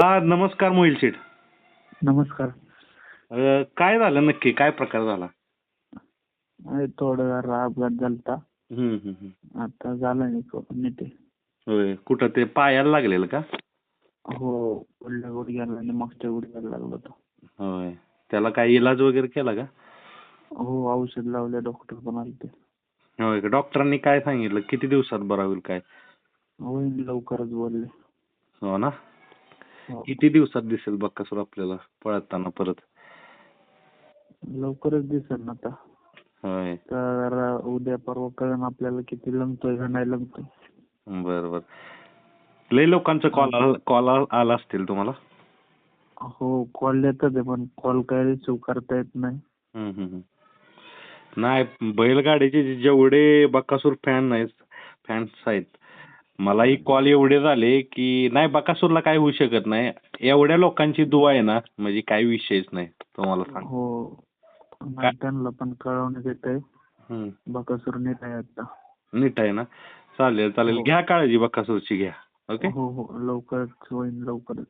हा नमस्कार मोहिल शेठ. नमस्कार. अ, काय झालं नक्की? काय प्रकार झाला? अरे थोडा जरा अपघात झालता. हम्म, हम्म, हम्म. आता झाला नाही तो नीट? आहे. होय कुठं ते पायाला लागलेलं का? हो पुढल्या गुडघ्याला आणि मागच्या गुडघ्याला लागला होता होय. त्याला काय इलाज वगैरे केला का? हो औषध लावले डॉक्टर पण आलते होय का? डॉक्टरांनी काय सांगितलं? किती दिवसात बरा होईल काय? होईल लवकरच बोलले. हो ना. किती दिवसात दिसेल बक्कासूर आपल्याला पळताना परत? लवकरच दिसेल ना आता. होय. तर उद्या परवा कळण आपल्याला किती लंगतोय का नाही लंगतोय. बर बर लय लोकांचा कॉल कॉल आला असतील तुम्हाला? हो कॉल येतात आहे पण कॉल काय रिसिव्ह करता येत नाही. हम्म, हम्म, हम्म. नाही बैलगाडीचे जे- जेवढे बकासूर फॅन आहेत फॅन्स आहेत मलाही कॉल एवढे झाले की नाही बकासूरला काय होऊ शकत नाही. एवढ्या लोकांची दुआ आहे ना म्हणजे काही विषयच नाही तुम्हाला सांग हो. नाही, त्यांना पण कळवण्यात येत आहे हम्म. बकासूर नीट आहे आता. नीट आहे ना? चालेल चालेल. हो. घ्या काळजी बकासूरची घ्या. ओके? हो हो. लवकरच होईल लवकरच.